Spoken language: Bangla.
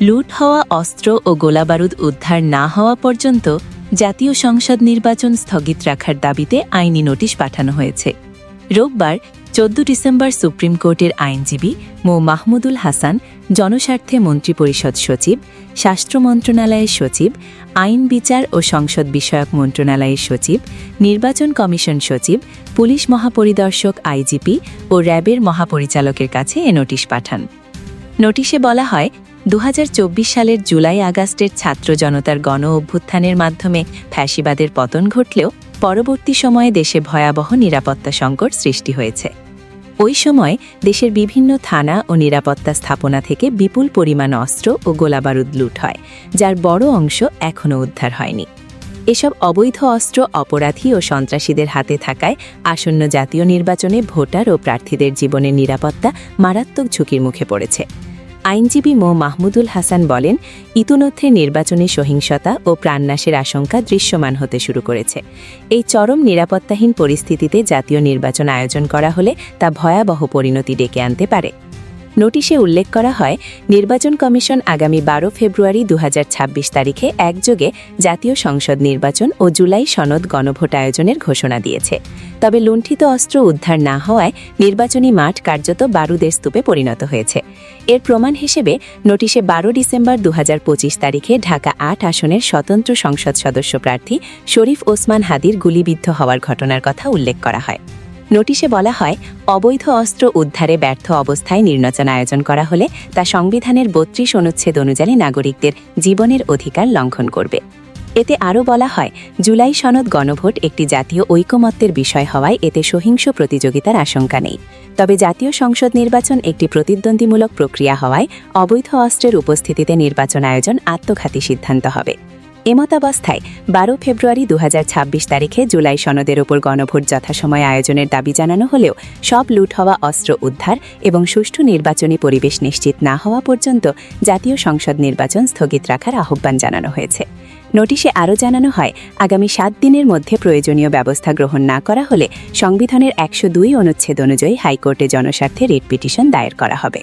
লুট হওয়া অস্ত্র ও গোলাবারুদ উদ্ধার না হওয়া পর্যন্ত জাতীয় সংসদ নির্বাচন স্থগিত রাখার দাবিতে আইনি নোটিশ পাঠানো হয়েছে। রোববার চোদ্দ ডিসেম্বর সুপ্রিম কোর্টের আইনজীবী মো. মাহমুদুল হাসান, জনস্বার্থে মন্ত্রিপরিষদ সচিব, স্বাস্থ্য মন্ত্রণালয়ের সচিব, আইন বিচার ও সংসদ বিষয়ক মন্ত্রণালয়ের সচিব, নির্বাচন কমিশন সচিব, পুলিশ মহাপরিদর্শক আইজিপি ও র্যাবের মহাপরিচালকের কাছে এ নোটিশ পাঠান। নোটিশে বলা হয় দু হাজার চব্বিশ সালের জুলাই আগস্টের ছাত্র জনতার গণ অভ্যুত্থানের মাধ্যমে ফ্যাসিবাদের পতন ঘটলেও পরবর্তী সময়ে দেশে ভয়াবহ নিরাপত্তা সংকট সৃষ্টি হয়েছে। ওই সময় দেশের বিভিন্ন থানা ও নিরাপত্তা স্থাপনা থেকে বিপুল পরিমাণ অস্ত্র ও গোলাবারুদ লুট হয়, যার বড় অংশ এখনও উদ্ধার হয়নি। এসব অবৈধ অস্ত্র অপরাধী ও সন্ত্রাসীদের হাতে থাকায় আসন্ন জাতীয় নির্বাচনে ভোটার ও প্রার্থীদের জীবনের নিরাপত্তা মারাত্মক ঝুঁকির মুখে পড়েছে। আইনজীবী মো. মাহমুদুল হাসান বলেন, ইতিমধ্যে নির্বাচনী সহিংসতা ও প্রাণনাশের আশঙ্কা দৃশ্যমান হতে শুরু করেছে। এই চরম নিরাপত্তাহীন পরিস্থিতিতে জাতীয় নির্বাচন আয়োজন করা হলে তা ভয়াবহ পরিণতি ডেকে আনতে পারে। নোটিশে উল্লেখ করা হয়, নির্বাচন কমিশন আগামী বারো ফেব্রুয়ারি দু হাজার ছাব্বিশ তারিখে একযোগে জাতীয় সংসদ নির্বাচন ও জুলাই সনদ গণভোট আয়োজনের ঘোষণা দিয়েছে। তবে লুণ্ঠিত অস্ত্র উদ্ধার না হওয়ায় নির্বাচনী মাঠ কার্যত বারুদের স্তূপে পরিণত হয়েছে। এর প্রমাণ হিসেবে নোটিশে বারো ডিসেম্বর দু হাজার পঁচিশ তারিখে ঢাকা আট আসনের স্বতন্ত্র সংসদ সদস্য প্রার্থী শরীফ ওসমান হাদির গুলিবিদ্ধ হওয়ার ঘটনার কথা উল্লেখ করা হয়। নোটিশে বলা হয়, অবৈধ অস্ত্র উদ্ধারে ব্যর্থ অবস্থায় নির্বাচন আয়োজন করা হলে তা সংবিধানের বত্রিশ অনুচ্ছেদ অনুযায়ী নাগরিকদের জীবনের অধিকার লঙ্ঘন করবে। এতে আরও বলা হয়, জুলাই সনদ গণভোট একটি জাতীয় ঐকমত্যের বিষয় হওয়ায় এতে সহিংস প্রতিযোগিতার আশঙ্কা নেই। তবে জাতীয় সংসদ নির্বাচন একটি প্রতিদ্বন্দ্বীমূলক প্রক্রিয়া হওয়ায় অবৈধ অস্ত্রের উপস্থিতিতে নির্বাচন আয়োজন আত্মঘাতী সিদ্ধান্ত হবে। এমতাবস্থায় বারো ফেব্রুয়ারি দু হাজার ছাব্বিশ তারিখে জুলাই সনদের ওপর গণভোট যথাসময়ে আয়োজনের দাবি জানানো হলেও সব লুট হওয়া অস্ত্র উদ্ধার এবং সুষ্ঠু নির্বাচনী পরিবেশ নিশ্চিত না হওয়া পর্যন্ত জাতীয় সংসদ নির্বাচন স্থগিত রাখার আহ্বান জানানো হয়েছে। নোটিশে আরও জানানো হয়, আগামী সাত দিনের মধ্যে প্রয়োজনীয় ব্যবস্থা গ্রহণ না করা হলে সংবিধানের একশো দুই অনুচ্ছেদ অনুযায়ী হাইকোর্টে জনস্বার্থে রিট পিটিশন দায়ের করা হবে।